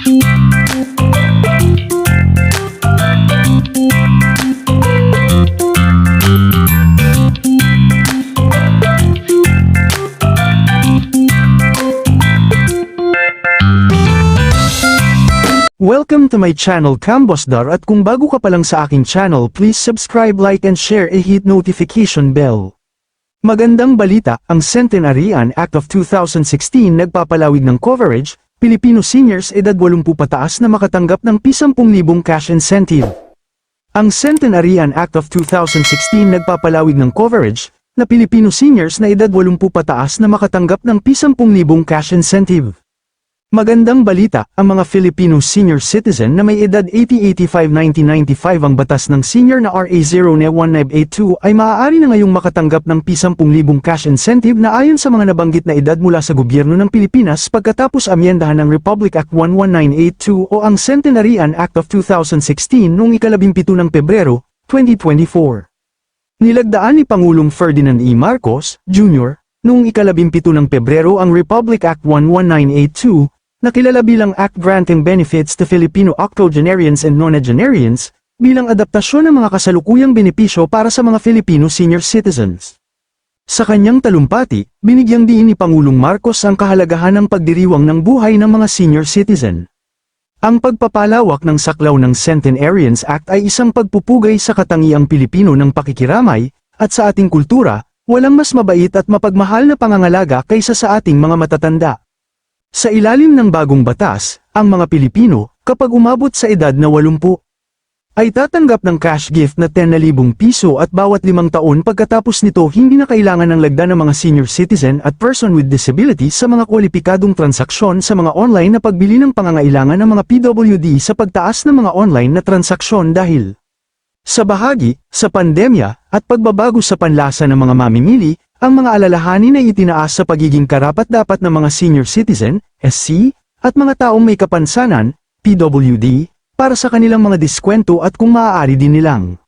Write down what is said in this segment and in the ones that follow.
Welcome to my channel Cambosdar at kung bago ka pa lang sa aking channel please subscribe like and share and hit notification bell. Magandang balita, ang Centenarian Act of 2016 nagpapalawig ng coverage, Pilipino seniors edad 80 pataas na makatanggap ng P10,000 cash incentive. Ang Centenarian Act of 2016 nagpapalawig ng coverage, na Pilipino seniors na edad 80 pataas na makatanggap ng P10,000 cash incentive. Magandang balita, ang mga Filipino senior citizen na may edad 80-85-1995 ang batas ng senior na RA 01982 ay maaari na ngayong makatanggap ng P10,000 cash incentive na ayon sa mga nabanggit na edad mula sa gobyerno ng Pilipinas pagkatapos amyendahan ng Republic Act 11982 o ang Centenarian Act of 2016 noong ikalabimpito ng Pebrero, 2024. Nilagdaan ni Pangulong Ferdinand E. Marcos, Jr., noong ikalabimpito ng Pebrero ang Republic Act 11982, na kilala bilang Act Granting Benefits to Filipino Octogenarians and Nonagenarians, bilang adaptasyon ng mga kasalukuyang benepisyo para sa mga Filipino senior citizens. Sa kanyang talumpati, binigyang diin ni Pangulong Marcos ang kahalagahan ng pagdiriwang ng buhay ng mga senior citizen. Ang pagpapalawak ng saklaw ng Centenarians Act ay isang pagpupugay sa katangiang Pilipino ng pakikiramay, at sa ating kultura, walang mas mabait at mapagmahal na pangangalaga kaysa sa ating mga matatanda. Sa ilalim ng bagong batas, ang mga Pilipino, kapag umabot sa edad na 80, ay tatanggap ng cash gift na 10,000 piso at bawat limang taon pagkatapos nito hindi na kailangan ng lagda ng mga senior citizen at person with disability sa mga kwalipikadong transaksyon sa mga online na pagbili ng pangangailangan ng mga PWD sa pagtaas ng mga online na transaksyon dahil sa bahagi, sa pandemya, at pagbabago sa panlasa ng mga mamimili, ang mga alalahanin ay itinaas sa pagiging karapat-dapat ng mga senior citizen, SC, at mga taong may kapansanan, PWD, para sa kanilang mga diskwento at kung maaari din nilang.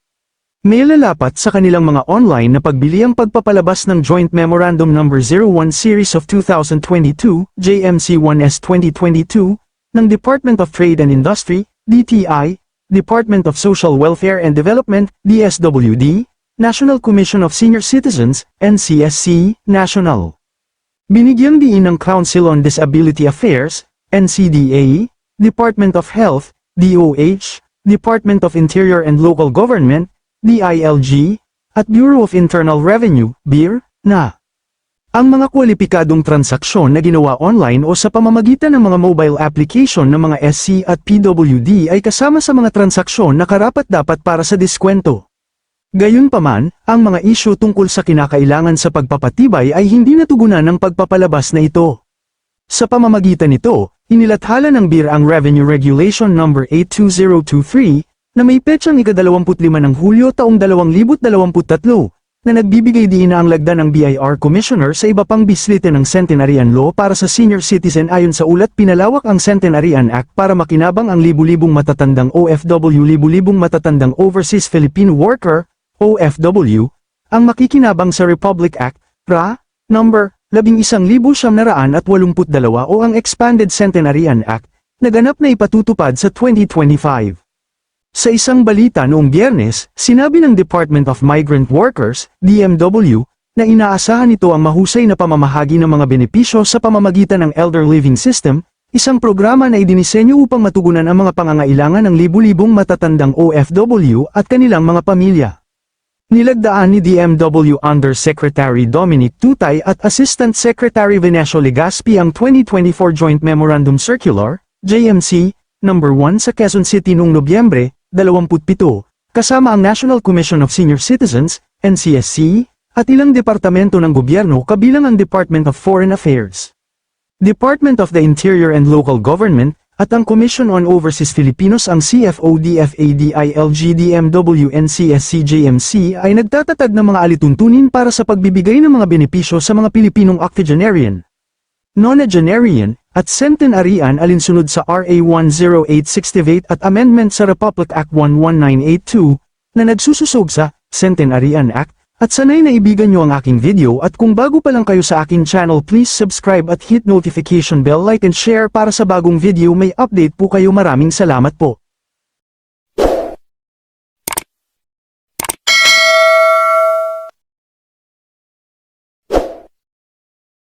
May lalapat sa kanilang mga online na pagbili ang pagpapalabas ng Joint Memorandum No. 01 Series of 2022, JMC1S 2022, ng Department of Trade and Industry, DTI, Department of Social Welfare and Development, DSWD, National Commission of Senior Citizens, NCSC, National. Binigyang diin ng Council on Disability Affairs, NCDA, Department of Health, DOH, Department of Interior and Local Government, DILG, at Bureau of Internal Revenue, BIR, na ang mga kwalipikadong transaksyon na ginawa online o sa pamamagitan ng mga mobile application ng mga SC at PWD ay kasama sa mga transaksyon na karapat-dapat para sa diskwento. Gayunpaman, ang mga isyu tungkol sa kinakailangan sa pagpapatibay ay hindi natugunan ng pagpapalabas na ito. Sa pamamagitan nito, inilathala ng BIR ang Revenue Regulation No. 82023, na may petsang ika-25 ng Hulyo taong 2023, na nagbibigay diin na ang lagda ng BIR Commissioner sa iba pang bislite ng Centenarian Law para sa senior citizen ayon sa ulat pinalawak ang Centenarian Act para makinabang ang libu-libong matatandang OFW libu-libong matatandang Overseas Filipino Worker, OFW, ang makikinabang sa Republic Act, RA, number 11,782 o ang Expanded Centenarian Act, naganap na ipatutupad sa 2025. Sa isang balita noong biyernes, sinabi ng Department of Migrant Workers, DMW, na inaasahan nito ang mahusay na pamamahagi ng mga benepisyo sa pamamagitan ng Elder Living System, isang programa na idinisenyo upang matugunan ang mga pangangailangan ng libu-libong matatandang OFW at kanilang mga pamilya. Nilagdaan ni DMW Undersecretary Dominic Tutay at Assistant Secretary Venecio Legaspi ang 2024 Joint Memorandum Circular, JMC, No. 1 sa Quezon City noong Nobyembre, 27, kasama ang National Commission of Senior Citizens, NCSC, at ilang departamento ng gobyerno kabilang ang Department of Foreign Affairs, Department of the Interior and Local Government, at ang Commission on Overseas Filipinos ang CFODFADILGDMWNCSCJMC ay nagtatatag ng mga alituntunin para sa pagbibigay ng mga benepisyo sa mga Pilipinong octogenarian, nonagenarian, at centenarian alinsunod sa RA 10868 at amendment sa Republic Act 11982 na nagsususog sa Centenarian Act At sanay naibigan nyo ang aking video at kung bago pa lang kayo sa aking channel please subscribe at hit notification bell like and share para sa bagong video may update po kayo maraming salamat po.